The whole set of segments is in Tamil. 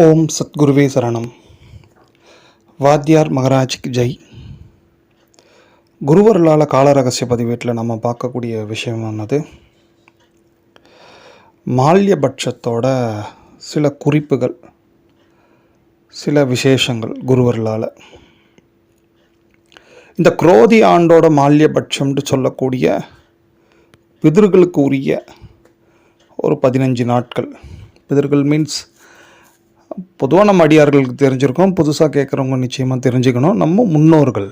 ஓம் சத்குருவே சரணம். வாத்தியார் மகராஜ்க்கு ஜெய். குருவருளால் கால ரகசிய பதிவேட்டில் நம்ம பார்க்கக்கூடிய விஷயமானது மால்யபட்சத்தோட சில குறிப்புகள் சில விசேஷங்கள் குருவர்களால் இந்த குரோதி ஆண்டோட மால்யபட்சம்னு சொல்லக்கூடிய பிதர்களுக்கு உரிய ஒரு பதினஞ்சு நாட்கள். பிதர்கள் மீன்ஸ் பொதுவாக நம்ம அடியார்களுக்கு தெரிஞ்சிருக்கோம். புதுசாக கேட்குறவங்க நிச்சயமாக தெரிஞ்சுக்கணும். நம்ம முன்னோர்கள்.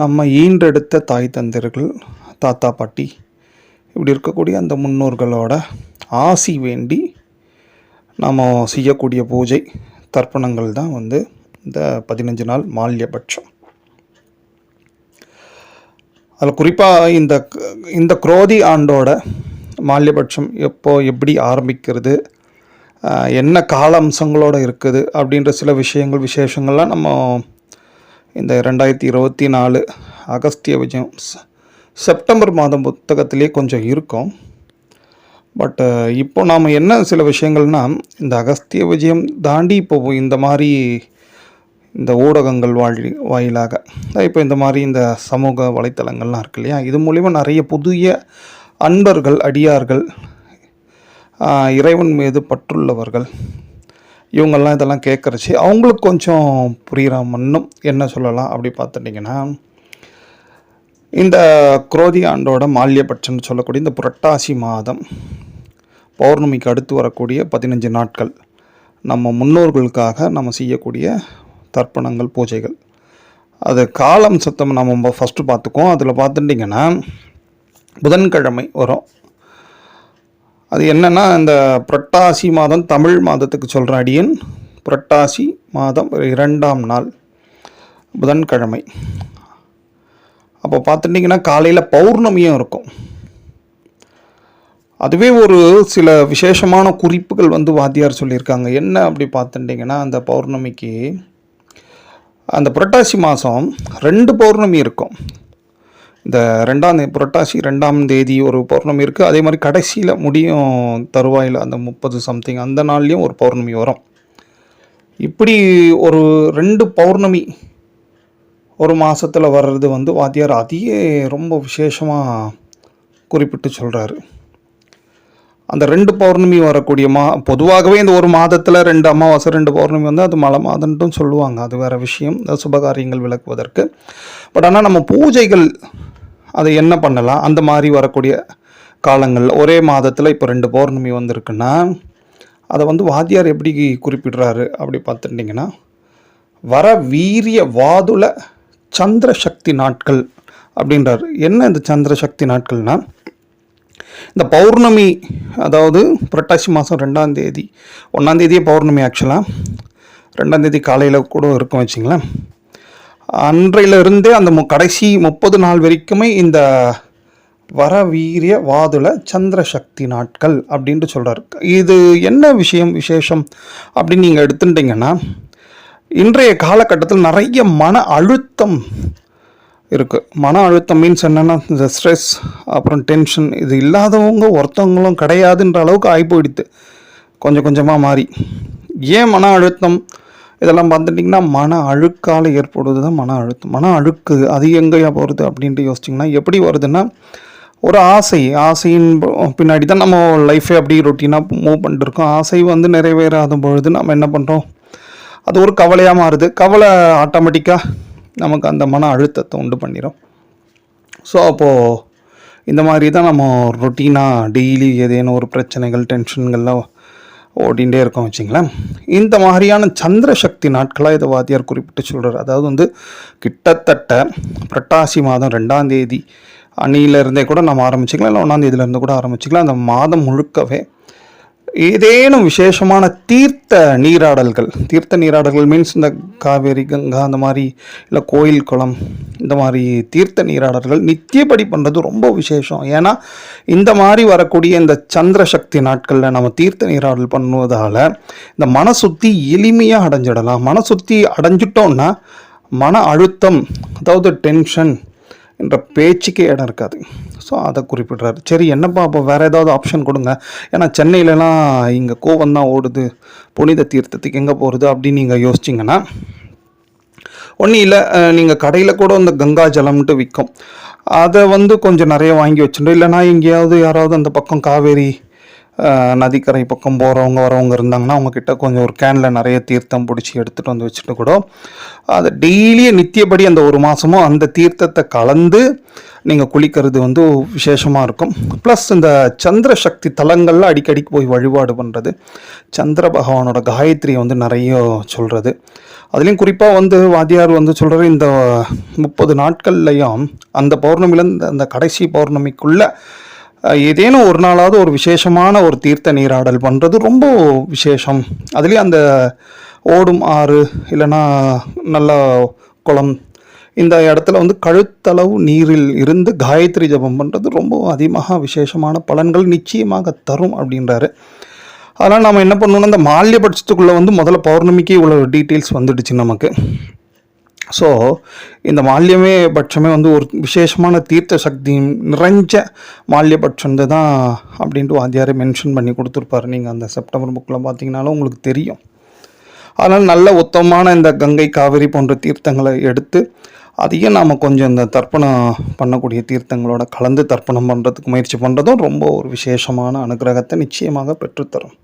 நம்ம ஈன்றெடுத்த தாய் தந்தர்கள் தாத்தா பாட்டி இப்படி இருக்கக்கூடிய அந்த முன்னோர்களோட ஆசி வேண்டி நாம் செய்யக்கூடிய பூஜை தர்ப்பணங்கள் தான் வந்து இந்த பதினஞ்சு நாள் மால்யபட்சம். அதில் குறிப்பாக இந்த இந்த குரோதி ஆண்டோட மால்யபட்சம் எப்போ எப்படி ஆரம்பிக்கிறது என்ன கால அம்சங்களோட இருக்குது அப்படின்ற சில விஷயங்கள் விசேஷங்கள்லாம் நம்ம இந்த ரெண்டாயிரத்தி இருபத்தி நாலு அகஸ்திய விஜயம் செப்டம்பர் மாதம் புத்தகத்திலே கொஞ்சம் இருக்கும். பட்டு இப்போ நாம் என்ன சில விஷயங்கள்னால் இந்த அகஸ்திய விஜயம் தாண்டி இப்போ இந்த மாதிரி இந்த ஊடகங்கள் வாழி வாயிலாக இப்போ இந்த மாதிரி இந்த சமூக வலைத்தளங்கள்லாம் இருக்கு இல்லையா? இது மூலிமா நிறைய புதிய அன்பர்கள் அடியார்கள் இறைவன் மீது பற்றுள்ளவர்கள். இவங்கெல்லாம் இதெல்லாம் கேட்குறச்சு அவங்களுக்கு கொஞ்சம் புரிகிற மண்ணும் என்ன சொல்லலாம் அப்படி பார்த்துட்டிங்கன்னா இந்த குரோதி ஆண்டோட மால்யபட்சம்னு சொல்லக்கூடிய இந்த புரட்டாசி மாதம் பௌர்ணமிக்கு அடுத்து வரக்கூடிய பதினஞ்சு நாட்கள் நம்ம முன்னோர்களுக்காக நம்ம செய்யக்கூடிய தர்ப்பணங்கள் பூஜைகள். அது காலம் சத்தம் நம்ம ஃபஸ்ட்டு பார்த்துக்குவோம். அதில் பார்த்துட்டிங்கன்னா புதன்கிழமை வரும். அது என்னென்னா இந்த புரட்டாசி மாதம் தமிழ் மாதத்துக்கு சொல்கிற அடியன் புரட்டாசி மாதம் இரண்டாம் நாள் புதன்கிழமை. அப்போ பார்த்துட்டிங்கன்னா காலையில் பௌர்ணமியும் இருக்கும். அதுவே ஒரு சில விசேஷமான குறிப்புகள் வந்து வாத்தியார் சொல்லியிருக்காங்க. என்ன அப்படி பார்த்துட்டிங்கன்னா அந்த பௌர்ணமிக்கு அந்த புரட்டாசி மாதம் ரெண்டு பௌர்ணமி இருக்கும். இந்த ரெண்டாம் தேதி புரட்டாசி ரெண்டாம் தேதி ஒரு பௌர்ணமி இருக்குது அதே மாதிரி கடைசியில் முடியும் தருவாயில் அந்த முப்பது சம்திங் அந்த நாள்லேயும் ஒரு பௌர்ணமி வரும். இப்படி ஒரு ரெண்டு பௌர்ணமி ஒரு மாதத்தில் வர்றது வந்து வாத்தியார் அதையே ரொம்ப விசேஷமாக குறிப்பிட்டு சொல்கிறாரு அந்த ரெண்டு பௌர்ணமி வரக்கூடிய மா பொதுவாகவே இந்த ஒரு மாதத்தில் ரெண்டு அமாவாசை ரெண்டு பௌர்ணமி வந்து அது மலை மாதன்ட்டும் சொல்லுவாங்க. அது வேறு விஷயம். சுபகாரியங்கள் விளக்குவதற்கு. பட் ஆனால் நம்ம பூஜைகள் அதை என்ன பண்ணலாம்? அந்த மாதிரி வரக்கூடிய காலங்கள் ஒரே மாதத்தில் இப்போ ரெண்டு பௌர்ணமி வந்திருக்குன்னா அதை வந்து வாத்தியார் எப்படி குறிப்பிடுறாரு அப்படி பார்த்துட்டிங்கன்னா வர வீரிய வாதுல சந்திர சக்தி நாட்கள் அப்படின்றார். என்ன இந்த சந்திர சக்தி நாட்கள்னா இந்த பௌர்ணமி அதாவது புரட்டாசி மாதம் ரெண்டாம் தேதி ஒன்றாம் தேதியே பௌர்ணமி ஆக்சுவலாக ரெண்டாம் தேதி காலையில் கூட இருக்கும் வச்சிங்களேன். அன்றையிலிருந்தே அந்த மு- கடைசி முப்பது நாள் வரைக்குமே இந்த வரவீரிய வாதுல சந்திரசக்தி நாட்கள் அப்படின்ட்டு சொல்கிறார் இது என்ன விஷயம் விசேஷம் அப்படின்னு நீங்கள் எடுத்துட்டீங்கன்னா இன்றைய காலகட்டத்தில் நிறைய மன அழுத்தம் இருக்குது மன அழுத்தம் மீன்ஸ் என்னென்னா இந்த ஸ்ட்ரெஸ் அப்புறம் டென்ஷன் இது இல்லாதவங்க ஒருத்தவங்களும் கிடையாதுன்ற அளவுக்கு ஆகி போயிடுது கொஞ்சம் கொஞ்சமாக மாறி. ஏன் மன அழுத்தம்? இதெல்லாம் பார்த்துட்டிங்கன்னா மன அழுக்கால் ஏற்படுவது தான் மன அழுத்தம். மன அழுக்கு அது எங்கேயா போகிறது அப்படின்ட்டு யோசிச்சிங்கன்னா எப்படி வருதுன்னா ஒரு ஆசை ஆசையின் பின்னாடி தான் நம்ம லைஃபே அப்படி ரொட்டீனாக மூவ் பண்ணிட்டுருக்கோம். ஆசை வந்து நிறைவேறாத பொழுது நம்ம என்ன பண்ணுறோம் அது ஒரு கவலையாக மாறுது. கவலை ஆட்டோமேட்டிக்காக நமக்கு அந்த மன அழுத்தத்தை உண்டு பண்ணிடும் ஸோ அப்போது இந்த மாதிரி தான் நம்ம ரொட்டீனாக டெய்லி ஏதேனும் ஒரு பிரச்சனைகள் டென்ஷன்கள்லாம் ஓடிண்டே இருக்கோம் வச்சுங்களேன். இந்த மாதிரியான சந்திரசக்தி நாட்களாக இதை வாத்தியார் குறிப்பிட்டு சொல்கிறார் அதாவது வந்து கிட்டத்தட்ட புரட்டாசி மாதம் ரெண்டாம் தேதி அன்னியிலேருந்தே கூட நம்ம ஆரம்பிச்சிக்கலாம் இல்லை ஒன்றாந்தேதியிலேருந்து கூட ஆரம்பிச்சிக்கலாம். அந்த மாதம் முழுக்கவே ஏதேனும் விசேஷமான தீர்த்த நீராடல்கள். தீர்த்த நீராடல்கள் மீன்ஸ் இந்த காவேரி கங்கா அந்த மாதிரி இல்லை கோயில் குளம் இந்த மாதிரி தீர்த்த நீராடல்கள் நித்தியப்படி பண்ணுறது ரொம்ப விசேஷம். ஏன்னா இந்த மாதிரி வரக்கூடிய இந்த சந்திர சக்தி நாட்களில் நம்ம தீர்த்த நீராடல் பண்ணுவதால் இந்த மன சுத்தி எளிமையாக அடைஞ்சிடலாம். மனசுத்தி அடைஞ்சிட்டோம்னா மன அழுத்தம் அதாவது டென்ஷன் என்ற பேச்சுக்கே இடம் இருக்காது. ஸோ அதை குறிப்பிடுறாரு. சரி என்னப்பா அப்போ வேறு ஏதாவது ஆப்ஷன் கொடுங்க. ஏன்னா சென்னையிலலாம் இங்கே கோவம் தான் ஓடுது. புனித தீர்த்தத்துக்கு எங்கே போகிறது அப்படின்னு நீங்கள் யோசிச்சிங்கன்னா ஒன்றும் இல்லை நீங்கள் கடையில் கூட இந்த கங்கா ஜலம்ன்ட்டு விற்கும் அதை வந்து கொஞ்சம் நிறைய வாங்கி வச்சுட்டு இல்லைனா எங்கேயாவது யாராவது அந்த பக்கம் காவேரி நதிக்கரை பக்கம் போகிறவங்க வரவங்க இருந்தாங்கன்னா அவங்கக்கிட்ட கொஞ்சம் ஒரு கேனில் நிறைய தீர்த்தம் பிடிச்சி எடுத்துகிட்டு வந்து வச்சுட்டு கூட அதை டெய்லியும் நித்தியபடி அந்த ஒரு மாதமும் அந்த தீர்த்தத்தை கலந்து நீங்கள் குளிக்கிறது வந்து விசேஷமாக இருக்கும். ப்ளஸ் இந்த சந்திர சக்தி தலங்களில் அடிக்கடிக்கு போய் வழிபாடு பண்ணுறது சந்திர பகவானோட காயத்ரியை வந்து நிறைய சொல்கிறது அதுலேயும் குறிப்பாக வந்து வாத்தியார் வந்து சொல்கிற இந்த முப்பது நாட்கள்லையும் அந்த பௌர்ணமிலேருந்து அந்த கடைசி பௌர்ணமிக்குள்ளே ஏதேனும் ஒரு நாளாவது ஒரு விசேஷமான ஒரு தீர்த்த நீராடல் பண்ணுறது ரொம்ப விசேஷம். அதுலேயும் அந்த ஓடும் ஆறு இல்லைன்னா நல்ல குளம் இந்த இடத்துல வந்து கழுத்தளவு நீரில் இருந்து காயத்ரி ஜபம் பண்ணுறது ரொம்ப அதிகமாக விசேஷமான பலன்கள் நிச்சயமாக தரும் அப்படின்றாரு. அதனால் நம்ம என்ன பண்ணணும்னா இந்த மால்யபட்சத்துக்குள்ளே வந்து முதல்ல பௌர்ணமிக்கு உள்ள டீட்டெயில்ஸ் வந்துடுச்சு நமக்கு. ஸோ இந்த மால்யமே பட்சமே வந்து ஒரு விசேஷமான தீர்த்த சக்தி நிறைஞ்ச மால்யபட்சம் தான் அப்படின்ட்டு வாத்தியாரே மென்ஷன் பண்ணி கொடுத்துருப்பாரு. நீங்கள் அந்த செப்டம்பர் புக்கில் பார்த்தீங்கனாலும் உங்களுக்கு தெரியும். அதனால் நல்ல உத்தமமான இந்த கங்கை காவிரி போன்ற தீர்த்தங்களை எடுத்து அதையும் நாம் கொஞ்சம் இந்த தர்ப்பணம் பண்ணக்கூடிய தீர்த்தங்களோட கலந்து தர்ப்பணம் பண்ணுறதுக்கு முயற்சி பண்ணுறதும் ரொம்ப ஒரு விசேஷமான அனுகிரகத்தை நிச்சயமாக பெற்றுத்தரும்.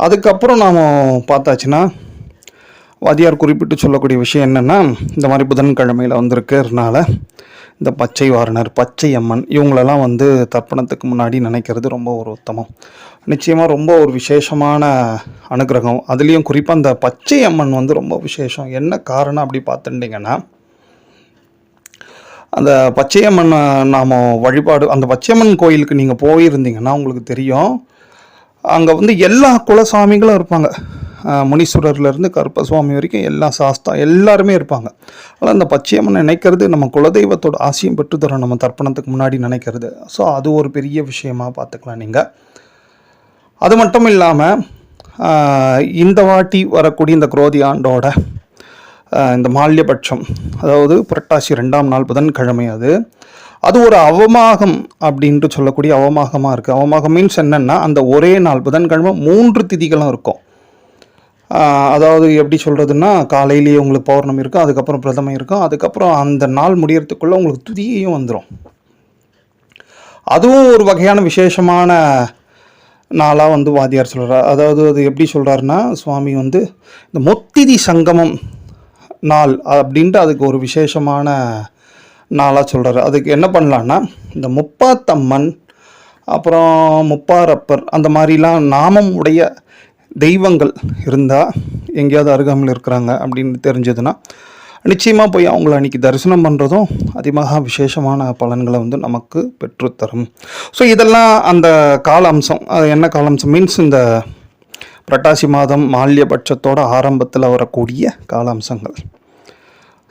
அதுக்கப்புறம் நாம் பார்த்தாச்சுன்னா வாதியார் குறிப்பிட்டு சொல்லக்கூடிய விஷயம் என்னென்னா இந்த மாதிரி புதன்கிழமையில் வந்திருக்கிறதுனால இந்த பச்சை வாரணர் பச்சை அம்மன் இவங்களெல்லாம் வந்து தர்ப்பணத்துக்கு முன்னாடி நினைக்கிறது ரொம்ப ஒரு உத்தமம். நிச்சயமாக ரொம்ப ஒரு விசேஷமான அனுகிரகம். அதுலேயும் குறிப்பாக அந்த பச்சை அம்மன் வந்து ரொம்ப விசேஷம். என்ன காரணம் அப்படி பார்த்துட்டிங்கன்னா அந்த பச்சையம்மன் நாம் வழிபாடு அந்த பச்சையம்மன் கோயிலுக்கு நீங்கள் போயிருந்தீங்கன்னா உங்களுக்கு தெரியும் அங்கே வந்து எல்லா குலசாமிகளும் இருப்பாங்க. முனீஸ்வரர்லேருந்து கருப்பசுவாமி வரைக்கும் எல்லா சாஸ்தா எல்லாருமே இருப்பாங்க. ஆனால் அந்த பச்சையம்மன் நினைக்கிறது நம்ம குலதெய்வத்தோட ஆசையும் பெற்று தரோம் நம்ம தர்ப்பணத்துக்கு முன்னாடி நினைக்கிறது. ஸோ அது ஒரு பெரிய விஷயமா பார்த்துக்கலாம் நீங்கள் அது மட்டும் இல்லாமல் இந்த வாட்டி வரக்கூடிய இந்த குரோதி ஆண்டோட இந்த மால்யபட்சம் அதாவது புரட்டாசி ரெண்டாம் நாள் புதன்கிழமை அது அது ஒரு அவமாகம் அப்படின்ட்டு சொல்லக்கூடிய அவமாகமாக இருக்குது அவமாகம் மீன்ஸ் என்னென்னா அந்த ஒரே நாள் புதன்கிழமை மூன்று திதிகளும் இருக்கும். அதாவது எப்படி சொல்கிறதுன்னா காலையிலேயே உங்களுக்கு பௌர்ணமி இருக்கும் அதுக்கப்புறம் பிரதமை இருக்கும் அதுக்கப்புறம் அந்த நாள் முடியறதுக்குள்ளே உங்களுக்கு துதியையும் வந்துடும் அதுவும் ஒரு வகையான விசேஷமான நாளாக வந்து வாத்தியார் சொல்கிறார் அதாவது அது எப்படி சொல்கிறாருன்னா சுவாமி வந்து இந்த மொத்திதி சங்கமம் நாள் அப்படின்ட்டு அதுக்கு ஒரு விசேஷமான நாளாக சொல்கிறாரு அதுக்கு என்ன பண்ணலான்னா இந்த முப்பாத்தம்மன் அப்புறம் முப்பாரப்பர் அந்த மாதிரிலாம் நாமம் உடைய தெய்வங்கள் இருந்தால் எங்கேயாவது அருகாமையில் இருக்கிறாங்க அப்படின்னு தெரிஞ்சதுன்னா நிச்சயமாக போய் அவங்கள அன்றைக்கி தரிசனம் பண்ணுறதும் அதிகமாக விசேஷமான பலன்களை வந்து நமக்கு பெற்றுத்தரும். ஸோ இதெல்லாம் அந்த கால அம்சம் அது என்ன கால அம்சம் மீன்ஸ் இந்த புரட்டாசி மாதம் மால்யபட்சத்தோட ஆரம்பத்தில் வரக்கூடிய கால அம்சங்கள்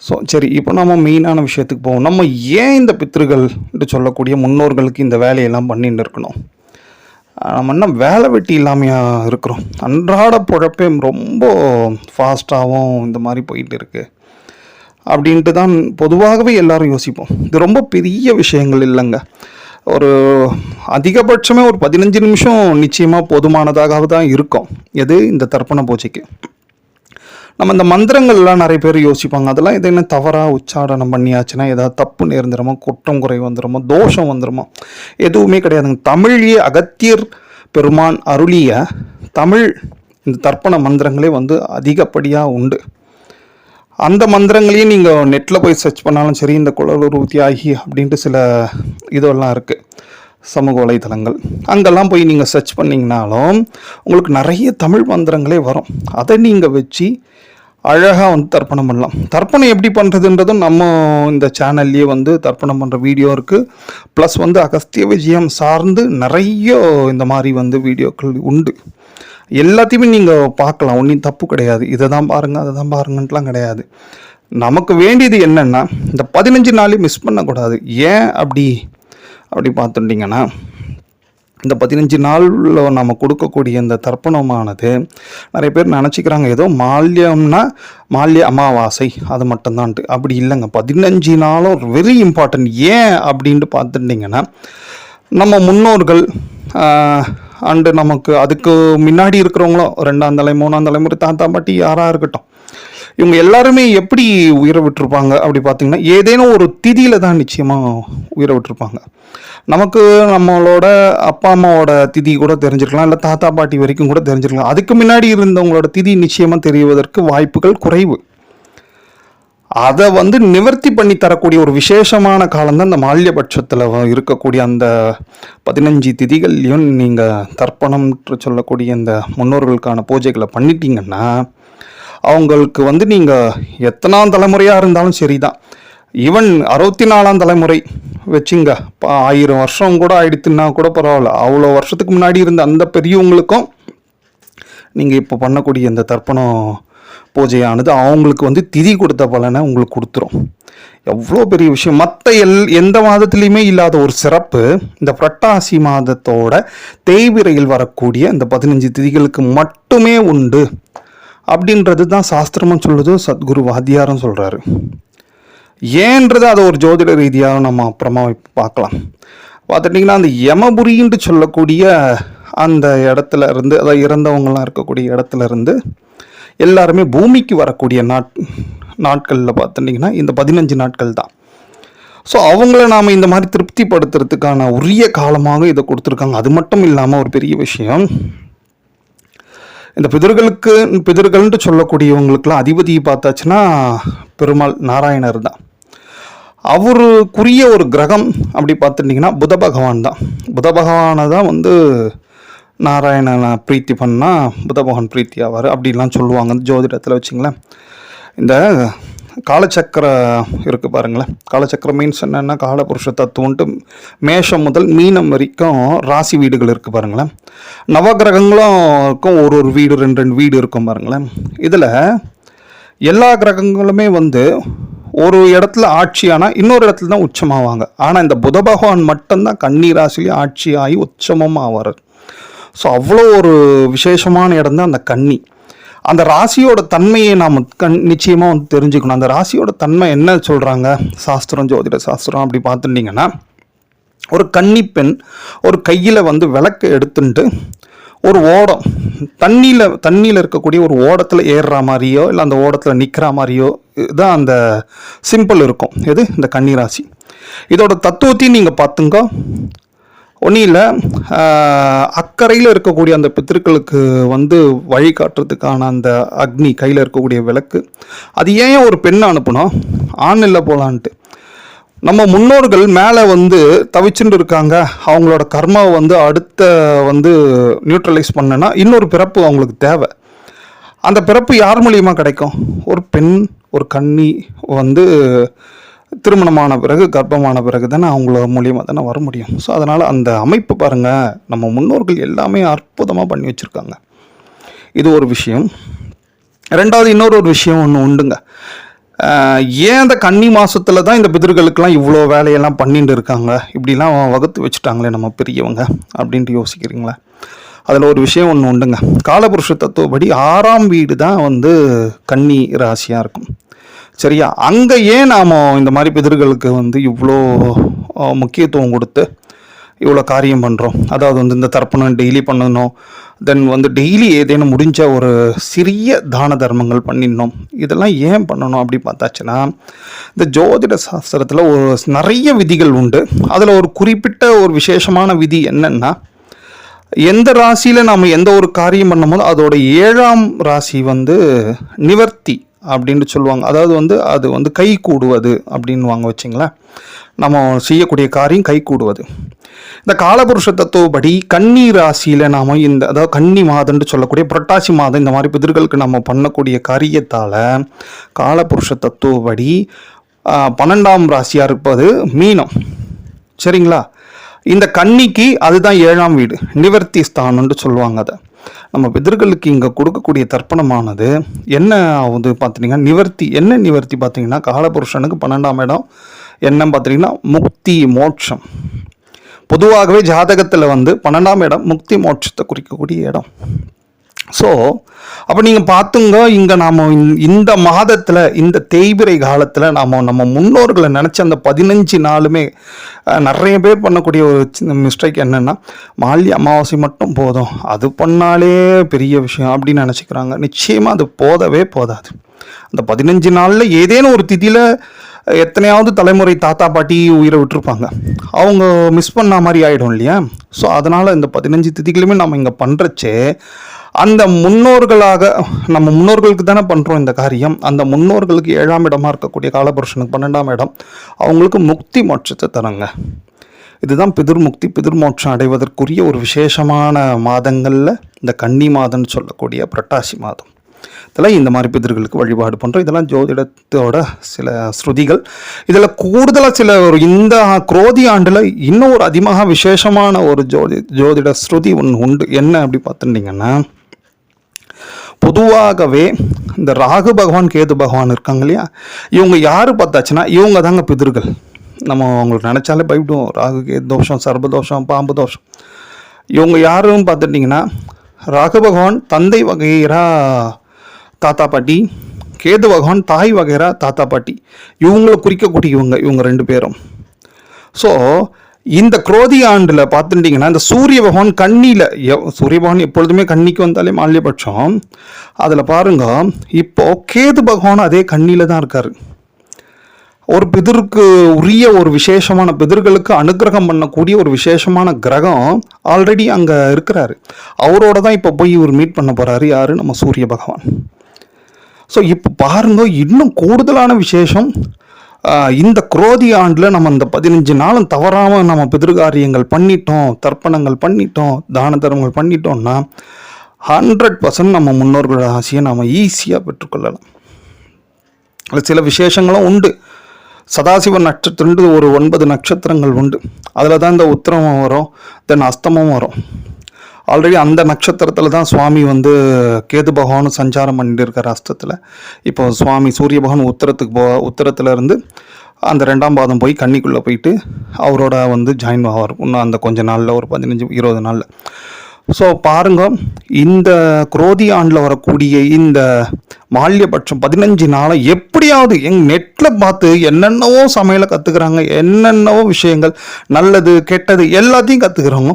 ஸோ சரி இப்போ நம்ம மெயினான விஷயத்துக்கு போவோம். நம்ம ஏன் இந்த பித்ருகள் சொல்லக்கூடிய முன்னோர்களுக்கு இந்த வேலையெல்லாம் பண்ணிட்டு இருக்கணும்? நம்ம என்ன வேலை வெட்டி இல்லாமையாக இருக்கிறோம்? அன்றாட பொழப்பே ரொம்ப ஃபாஸ்ட்டாகவும் இந்த மாதிரி போயிட்டு இருக்குது அப்படின்ட்டு தான் பொதுவாகவே எல்லாரும் யோசிப்போம். இது ரொம்ப பெரிய விஷயங்கள் இல்லைங்க. ஒரு அதிகபட்சமே ஒரு பதினஞ்சு நிமிஷம் நிச்சயமாக போதுமானதாக தான் இருக்கும். எது? இந்த தர்ப்பண பூஜைக்கு. நம்ம இந்த மந்திரங்கள்லாம் நிறைய பேர் யோசிப்பாங்க. அதெல்லாம் எது என்ன தவறாக உச்சாரணம் பண்ணியாச்சுன்னா ஏதாவது தப்பு நேர்ந்துருமோ? குற்றம் குறை வந்துருமோ? தோஷம் வந்துருமோ? எதுவுமே கிடையாதுங்க. தமிழிய அகத்தியர் பெருமான் அருளிய தமிழ் இந்த தர்ப்பண மந்திரங்களே வந்து அதிகப்படியாக உண்டு. அந்த மந்திரங்களையும் நீங்கள் நெட்டில் போய் சர்ச் பண்ணாலும் சரி இந்த குழலூர் தியாகி அப்படின்ட்டு சில இதெல்லாம் இருக்குது சமூக வலைதளங்கள் அங்கெல்லாம் போய் நீங்கள் சர்ச் பண்ணிங்கனாலும் உங்களுக்கு நிறைய தமிழ் மந்திரங்களே வரும். அதை நீங்கள் வச்சு அழகாக வந்து தர்ப்பணம் பண்ணலாம். தர்ப்பணம் எப்படி பண்ணுறதுன்றதும் நம்ம இந்த சேனல்லையே வந்து தர்ப்பணம் பண்ணுற வீடியோ இருக்குது ப்ளஸ் வந்து அகஸ்திய விஜயம் சார்ந்து நிறைய இந்த மாதிரி வந்து வீடியோக்கள் உண்டு. எல்லாத்தையுமே நீங்கள் பார்க்கலாம். ஒன்றும் தப்பு கிடையாது. இதை தான் பாருங்கள் அதை தான் பாருங்கன்ட்டுலாம் கிடையாது. நமக்கு வேண்டியது என்னென்னா இந்த பதினஞ்சு நாளையும் மிஸ் பண்ணக்கூடாது. ஏன் அப்படி? அப்படி பார்த்துட்டிங்கன்னா இந்த பதினஞ்சு நாளில் நம்ம கொடுக்கக்கூடிய இந்த தர்ப்பணமானது நிறைய பேர் நினச்சிக்கிறாங்க ஏதோ மால்யம்னா மால்ய அமாவாசை அது மட்டும்தான்ட்டு. அப்படி இல்லைங்க. பதினஞ்சு நாளும் வெரி இம்பார்ட்டன்ட் ஏன் அப்படின்ட்டு பார்த்துட்டிங்கன்னா நம்ம முன்னோர்கள் அண்டு நமக்கு அதுக்கு முன்னாடி இருக்கிறவங்களும் ரெண்டாம் தலை மூணாம் தலைமுறை தாத்தா பாட்டி யாராக இருக்கட்டும் இவங்க எல்லாருமே எப்படி உயிரை விட்டுருப்பாங்க? அப்படி பார்த்தீங்கன்னா ஏதேனும் ஒரு திதியில் தான் நிச்சயமாக உயிரை விட்டுருப்பாங்க. நமக்கு நம்மளோட அப்பா அம்மாவோட திதி கூட தெரிஞ்சிருக்கலாம். இல்லை தாத்தா பாட்டி வரைக்கும் கூட தெரிஞ்சிருக்கலாம். அதுக்கு முன்னாடி இருந்தவங்களோட திதி நிச்சயமாக தெரிவதற்கு வாய்ப்புகள் குறைவு. அதை வந்து நிவர்த்தி பண்ணி தரக்கூடிய ஒரு விசேஷமான காலம் தான் இந்த மால்யபட்சத்தில் இருக்கக்கூடிய அந்த பதினஞ்சு திதிகள்லையும் நீங்கள் தர்ப்பணம்ன்று சொல்லக்கூடிய இந்த முன்னோர்களுக்கான பூஜைகளை பண்ணிட்டீங்கன்னா அவங்களுக்கு வந்து நீங்கள் எத்தனாம் தலைமுறையாக இருந்தாலும் சரிதான். ஈவன் அறுபத்தி நாலாம் தலைமுறை வச்சுங்க. இப்போ ஆயிரம் வருஷம் கூட ஆயிடுத்துன்னா கூட பரவாயில்ல. அவ்வளோ வருஷத்துக்கு முன்னாடி இருந்த அந்த பெரியவங்களுக்கும் நீங்கள் இப்போ பண்ணக்கூடிய இந்த தர்ப்பணம் பூஜையானது அவங்களுக்கு வந்து திதி கொடுத்த பலனை உங்களுக்கு கொடுத்துரும். எவ்வளோ பெரிய விஷயம். மற்ற எல் எந்த மாதத்துலேயுமே இல்லாத ஒரு சிறப்பு இந்த புரட்டாசி மாதத்தோட தேய்விரையில் வரக்கூடிய இந்த பதினஞ்சு திதிகளுக்கு மட்டுமே உண்டு. அப்படின்றது தான் சாஸ்திரமும் சொல்லுது சத்குரு வாத்தியாரும் சொல்கிறாரு ஏன்றது அதை ஒரு ஜோதிட ரீதியாக நம்ம அப்புறமா பார்க்கலாம். பார்த்துட்டிங்கன்னா அந்த யமபுரின்னு சொல்லக்கூடிய அந்த இடத்துல இருந்து அதாவது இறந்தவங்கலாம் இருக்கக்கூடிய இடத்துல இருந்து எல்லாருமே பூமிக்கு வரக்கூடிய நாட் நாட்களில் பார்த்துட்டிங்கன்னா இந்த பதினஞ்சு நாட்கள் தான். ஸோ அவங்கள நாம் இந்த மாதிரி திருப்திப்படுத்துறதுக்கான உரிய காலமாக இதை கொடுத்துருக்காங்க. அது மட்டும் இல்லாமல் ஒரு பெரிய விஷயம் இந்த பிதர்களுக்கு பிதர்கள்ன்ட்டு சொல்லக்கூடியவங்களுக்கெல்லாம் அதிபதி பார்த்தாச்சுன்னா பெருமாள் நாராயணர் தான். அவருக்குரிய ஒரு கிரகம் அப்படி பார்த்துட்டிங்கன்னா புத பகவான் தான். புத பகவானை தான் வந்து நாராயணனை பிரீத்தி பண்ணால் புத பகவான் பிரீத்தி ஆவார். அப்படிலாம் சொல்லுவாங்க இந்த ஜோதிடத்தில் வச்சுங்களேன். இந்த காலச்சக்கரம் இருக்குது பாருங்களேன். காலச்சக்கரம் மீன்ஸ் என்னென்னா காலபுருஷ தத்துவன்ட்டு மேஷம் முதல் மீனம் வரைக்கும் ராசி வீடுகள் இருக்குது பாருங்களேன். நவகிரகங்களும் ஒரு ஒரு வீடு ரெண்டு ரெண்டு வீடு இருக்கும் பாருங்களேன். இதில் எல்லா கிரகங்களுமே வந்து ஒரு இடத்துல ஆட்சியானால் இன்னொரு இடத்துல தான் உச்சமாவாங்க. ஆனால் இந்த புத பகவான் மட்டும்தான் கன்னி ராசிலேயே ஆட்சி ஆகி உச்சமும் ஆவார். ஸோ அவ்வளோ ஒரு விசேஷமான இடம் தான் அந்த கன்னி. அந்த ராசியோட தன்மையை நாம் கண் நிச்சயமாக வந்து தெரிஞ்சுக்கணும். அந்த ராசியோட தன்மை என்ன சொல்கிறாங்க சாஸ்திரம் ஜோதிட சாஸ்திரம் அப்படி பார்த்துட்டிங்கன்னா ஒரு கன்னிப்பெண் ஒரு கையில் வந்து விளக்கு எடுத்துட்டு ஒரு ஓடம் தண்ணியில் தண்ணியில் இருக்கக்கூடிய ஒரு ஓடத்தில் ஏறுற மாதிரியோ இல்லை அந்த ஓடத்தில் நிற்கிற மாதிரியோ இதுதான் அந்த சிம்பிள் இருக்கும். எது? இந்த கன்னிராசி இதோட தத்துவத்தையும் நீங்கள் பார்த்துங்க. ஒன்றும் இல்லை அக்கறையில் இருக்கக்கூடிய அந்த பித்திருக்களுக்கு வந்து வழிகாட்டுறதுக்கான அந்த அக்னி கையில் இருக்கக்கூடிய விளக்கு அது ஏன் ஒரு பெண் அனுப்பணும் ஆண் இல்லை போகலான்ட்டு நம்ம முன்னோர்கள் மேலே வந்து தவிச்சுட்டு இருக்காங்க. அவங்களோட கர்மாவை வந்து அடுத்த வந்து நியூட்ரலைஸ் பண்ணனா இன்னொரு பிறப்பு அவங்களுக்கு தேவை. அந்த பிறப்பு யார் மூலியமாக கிடைக்கும்? ஒரு பெண் ஒரு கன்னி வந்து திருமணமான பிறகு கர்ப்பமான பிறகு தானே அவங்கள மூலியமாக தானே வர முடியும். ஸோ அதனால் அந்த அமைப்பு பாருங்கள் நம்ம முன்னோர்கள் எல்லாமே அற்புதமாக பண்ணி வச்சுருக்காங்க. இது ஒரு விஷயம். ரெண்டாவது இன்னொரு ஒரு விஷயம் ஒன்று உண்டுங்க. ஏன் அந்த கன்னி மாதத்தில் தான் இந்த பிதர்களுக்கெல்லாம் இவ்வளோ வேலையெல்லாம் பண்ணிட்டு இருக்காங்க? இப்படிலாம் வகுத்து வச்சுட்டாங்களே நம்ம பெரியவங்க அப்படின்ட்டு யோசிக்கிறீங்களா? அதில் ஒரு விஷயம் ஒன்று உண்டுங்க. காலபுருஷ தத்துவப்படி ஆறாம் வீடு தான் வந்து கன்னி ராசியாக இருக்கும். சரியா? அங்கே ஏன் நாம் இந்த மாதிரி பிதர்களுக்கு வந்து இவ்வளோ முக்கியத்துவம் கொடுத்து இவ்வளோ காரியம் பண்ணுறோம் அதாவது வந்து இந்த தர்ப்பணம் டெய்லி பண்ணணும். தென் வந்து டெய்லி ஏதேனும் முடிஞ்ச ஒரு சிறிய தான தர்மங்கள் பண்ணிடணும். இதெல்லாம் ஏன் பண்ணணும் அப்படி பார்த்தாச்சுன்னா இந்த ஜோதிட சாஸ்திரத்தில் ஒரு நிறைய விதிகள் உண்டு. அதில் ஒரு குறிப்பிட்ட ஒரு விசேஷமான விதி என்னென்னா எந்த ராசியில் நாம் எந்த ஒரு காரியம் பண்ணும்போது அதோட ஏழாம் ராசி வந்து நிவர்த்தி. அப்படின்னு சொல்லுவாங்க. அதாவது வந்து அது வந்து கை கூடுவது அப்படின்னு வாங்க வச்சிங்களேன். நம்ம செய்யக்கூடிய காரியம் கை கூடுவது. இந்த காலபுருஷ தத்துவப்படி கன்னி ராசியில் நாம் இந்த அதாவது கன்னி மாதம்னு சொல்லக்கூடிய புரட்டாசி மாதம் இந்த மாதிரி பிதிர்களுக்கு நம்ம பண்ணக்கூடிய காரியத்தால் காலபுருஷ தத்துவப்படி பன்னெண்டாம் ராசியாக இருப்பது மீனம். சரிங்களா? இந்த கன்னிக்கு அதுதான் ஏழாம் வீடு. நிவர்த்தி ஸ்தானம்னு சொல்லுவாங்க அதை. நம்ம பிதர்களுக்கு இங்கே கொடுக்கக்கூடிய தர்ப்பணமானது என்ன ஆகுது பார்த்தீங்கன்னா நிவர்த்தி என்ன நிவர்த்தி பார்த்தீங்கன்னா காலபுருஷனுக்கு பன்னெண்டாம் இடம் என்ன பார்த்தீங்கன்னா முக்தி மோட்சம். பொதுவாகவே ஜாதகத்தில் வந்து பன்னெண்டாம் இடம் முக்தி மோட்சத்தை குறிக்கக்கூடிய இடம். ஸோ அப்போ நீங்கள் பார்த்துங்க இங்கே நாம் இந்த மாதத்தில் இந்த தேய்பிரை காலத்தில் நாம் நம்ம முன்னோர்களை நினச்ச அந்த பதினஞ்சு நாளுமே நிறைய பேர் பண்ணக்கூடிய ஒரு சின்ன மிஸ்டேக் என்னென்னா மாலி அமாவாசை மட்டும் போதும். அது பண்ணாலே பெரிய விஷயம் அப்படின்னு நினச்சிக்கிறாங்க. நிச்சயமாக அது போதவே போதாது. அந்த பதினஞ்சு நாளில் ஏதேனும் ஒரு திதியில் எத்தனையாவது தலைமுறை தாத்தா பாட்டி உயிரை விட்டுருப்பாங்க. அவங்க மிஸ் பண்ண மாதிரி ஆகிடும் இல்லையா? ஸோ அதனால் இந்த பதினஞ்சு திதிகளுமே நம்ம இங்கே பண்ணுறச்சே அந்த முன்னோர்களாக நம்ம முன்னோர்களுக்கு தானே பண்ணுறோம் இந்த காரியம். அந்த முன்னோர்களுக்கு ஏழாம் இடமாக இருக்கக்கூடிய காலபுருஷனுக்கு பன்னெண்டாம் இடம் அவங்களுக்கு முக்தி மோட்சத்தை தரங்க. இதுதான் பிதிர்முக்தி பிதிர்மோட்சம் அடைவதற்குரிய ஒரு விசேஷமான மாதங்களில் இந்த கன்னி மாதம்னு சொல்லக்கூடிய புரட்டாசி மாதம். இதெல்லாம் இந்த மாதிரி பிதர்களுக்கு வழிபாடு பண்ணுறோம் இதெல்லாம் ஜோதிடத்தோட சில ஸ்ருதிகள். இதில் கூடுதலாக சில ஒரு இந்த குரோதி ஆண்டில் இன்னும் ஒரு அதிகமாக விசேஷமான ஒரு ஜோதி ஜோதிட ஸ்ருதி ஒன்று உண்டு. என்ன அப்படி பார்த்துட்டிங்கன்னா பொதுவாகவே இந்த ராகு பகவான் கேது பகவான் இருக்காங்க இல்லையா? இவங்க யார் பார்த்தாச்சுன்னா இவங்க தாங்க பிதர்கள். நம்ம அவங்களுக்கு நினச்சாலே பயப்படுவோம். ராகு கேது தோஷம் சர்ப தோஷம் பாம்பு தோஷம். இவங்க யாரும் பார்த்துட்டிங்கன்னா ராகு பகவான் தந்தை வகையரா தாத்தா பாட்டி. கேது பகவான் தாய் வகையரா தாத்தா பாட்டி. இவங்களை குறிக்கக்கூடிய இவங்க இவங்க ரெண்டு பேரும். ஸோ இந்த குரோதி ஆண்டில் பார்த்துட்டிங்கன்னா இந்த சூரிய பகவான் கண்ணியில் சூரிய பகவான் எப்பொழுதுமே கண்ணிக்கு வந்தாலே மால்யபட்சம் அதில் பாருங்க இப்போ கேது பகவான் அதே கண்ணியில் தான் இருக்கார். ஒரு பிதருக்கு உரிய ஒரு விசேஷமான பிதர்களுக்கு அனுக்கிரகம் பண்ணக்கூடிய ஒரு விசேஷமான கிரகம் ஆல்ரெடி அங்கே இருக்கிறாரு. அவரோட தான் இப்போ போய் இவர் மீட் பண்ண போகிறாரு யார்? நம்ம சூரிய பகவான். ஸோ இப்போ பாருங்க இன்னும் கூடுதலான விசேஷம் இந்த குரோதி ஆண்டில் நம்ம இந்த பதினஞ்சு நாளும் தவறாமல் நம்ம பிதிர்காரியங்கள் பண்ணிட்டோம் தர்ப்பணங்கள் பண்ணிட்டோம் தான தர்மங்கள் பண்ணிட்டோம்னா ஹண்ட்ரட் பர்சன்ட் நம்ம முன்னோர்களோட ஆசையை நம்ம ஈஸியாக பெற்றுக்கொள்ளலாம். அதில் சில விசேஷங்களும் உண்டு. சதாசிவ நட்சத்திரண்டு ஒரு ஒன்பது நட்சத்திரங்கள் உண்டு. அதில் தான் இந்த உத்திரமும் வரும் தென் அஸ்தமும் வரும். ஆல்ரெடி அந்த நட்சத்திரத்தில் தான் சுவாமி வந்து கேது பகவானும் சஞ்சாரம் பண்ணிட்டு இருக்கிற அஸ்தத்தில் இப்போ சுவாமி சூரிய பகவான் உத்தரத்துக்கு போ உத்தரத்துலேருந்து அந்த ரெண்டாம் பாதம் போய் கன்னிக்குள்ளே போயிட்டு அவரோட வந்து ஜாயின் ஆவார். இன்னும் அந்த கொஞ்ச நாளில் ஒரு பதினஞ்சு இருபது நாளில். ஸோ பாருங்க இந்த குரோதி ஆண்டில் வரக்கூடிய இந்த மால்யபட்சம் பதினஞ்சு நாளை எப்படியாவது எங் நெட்டில் பார்த்து என்னென்னவோ சமையலை கற்றுக்குறாங்க என்னென்னவோ விஷயங்கள் நல்லது கெட்டது எல்லாத்தையும் கற்றுக்குறாங்க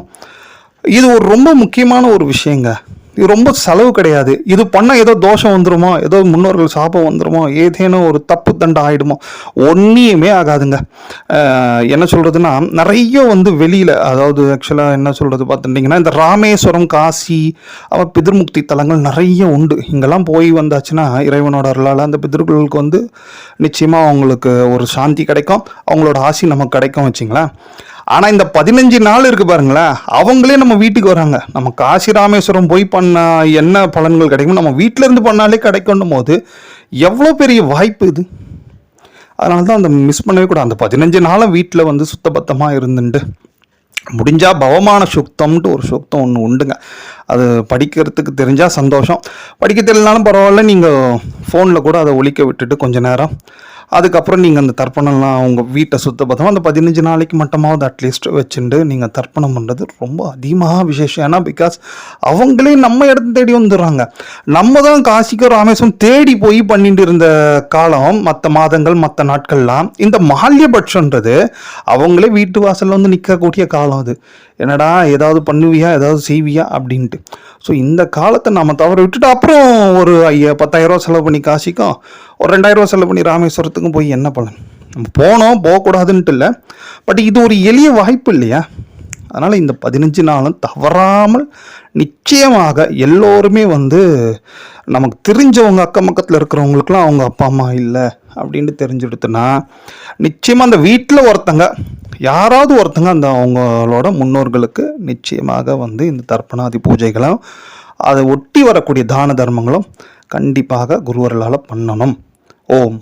இது ஒரு ரொம்ப முக்கியமான ஒரு விஷயங்க. இது ரொம்ப செலவு கிடையாது. இது பண்ணால் ஏதோ தோஷம் வந்துருமோ? ஏதோ முன்னோர்கள் சாபம் வந்துருமோ? ஏதேனும் ஒரு தப்பு தண்டை ஆகிடுமோ ஒன்றியுமே ஆகாதுங்க. என்ன சொல்கிறதுனா நிறைய வந்து வெளியில் அதாவது ஆக்சுவலாக என்ன சொல்கிறது பார்த்துட்டிங்கன்னா இந்த ராமேஸ்வரம் காசி அப்புறம் பிதிர்முக்தி தலங்கள் நிறைய உண்டு. இங்கெல்லாம் போய் வந்தாச்சுன்னா இறைவனோட அருளால் அந்த பிதர்களுக்கு வந்து நிச்சயமாக அவங்களுக்கு ஒரு சாந்தி கிடைக்கும். அவங்களோட ஆசி நமக்கு கிடைக்கும் வச்சிங்களேன். ஆனால் இந்த பதினஞ்சு நாள் இருக்கு பாருங்களேன் அவங்களே நம்ம வீட்டுக்கு வராங்க. நம்ம காசி ராமேஸ்வரம் போய் பண்ண என்ன பலன்கள் கிடைக்கும் நம்ம வீட்டிலேருந்து பண்ணாலே கிடைக்கணும் போது எவ்வளோ பெரிய வாய்ப்பு இது? அதனால தான் அந்த மிஸ் பண்ணவே கூடாது. அந்த பதினஞ்சு நாளும் வீட்டில் வந்து சுத்தபத்தமாக இருந்துட்டு முடிஞ்சால் பவமான சுக்தம்ன்ட்டு ஒரு சுக்தம் ஒன்று உண்டுங்க. அது படிக்கிறதுக்கு தெரிஞ்சால் சந்தோஷம். படிக்க தெரியலனாலும் பரவாயில்ல நீங்கள் ஃபோனில் கூட அதை ஒழிக்க விட்டுட்டு கொஞ்சம் நேரம் அதுக்கப்புறம் நீங்கள் அந்த தர்ப்பணம்லாம் உங்கள் வீட்டை சுத்தபத்தமாக அந்த பதினஞ்சு நாளைக்கு மட்டுமாவது அட்லீஸ்ட் வச்சுட்டு நீங்கள் தர்ப்பணம் பண்ணுறது ரொம்ப அதிகமாக விசேஷம். ஏன்னா பிகாஸ் அவங்களே நம்ம இடத்த தேடி வந்துடுறாங்க. நம்ம தான் காசிக்கு ராமேஸ்வரம் தேடி போய் பண்ணிட்டு இருந்த காலம் மற்ற மாதங்கள் மற்ற நாட்கள்லாம் இந்த மால்யபட்சன்றது அவங்களே வீட்டு வாசலில் வந்து நிற்கக்கூடிய காலம் அது. என்னடா ஏதாவது பண்ணுவியா ஏதாவது செய்வியா அப்படின்ட்டு. ஸோ இந்த காலத்தை நம்ம தவற விட்டுட்டு அப்புறம் ஒரு ஐயா பத்தாயிரரூவா செலவு பண்ணி காசிக்கும் ஒரு ரெண்டாயிரரூவா செலவு பண்ணி இடத்துக்கும் போய் என்ன பலன் நம்ம போனோம் போகக்கூடாதுன்ட்டு இல்லை. பட் இது ஒரு எளிய வாய்ப்பு இல்லையா? அதனால் இந்த பதினஞ்சு நாளும் தவறாமல் நிச்சயமாக எல்லோருமே வந்து நமக்கு தெரிஞ்சவங்க அக்கம் பக்கத்தில் இருக்கிறவங்களுக்குலாம் அவங்க அப்பா அம்மா இல்லை அப்படின்ட்டு தெரிஞ்சுடுத்துனா நிச்சயமாக அந்த வீட்டில் ஒருத்தங்க யாராவது ஒருத்தங்க அந்த அவங்களோட முன்னோர்களுக்கு நிச்சயமாக வந்து இந்த தர்ப்பணாதி பூஜைகளும் அதை ஒட்டி வரக்கூடிய தான தர்மங்களும் கண்டிப்பாக குருவர்களால் பண்ணணும். ஓம்.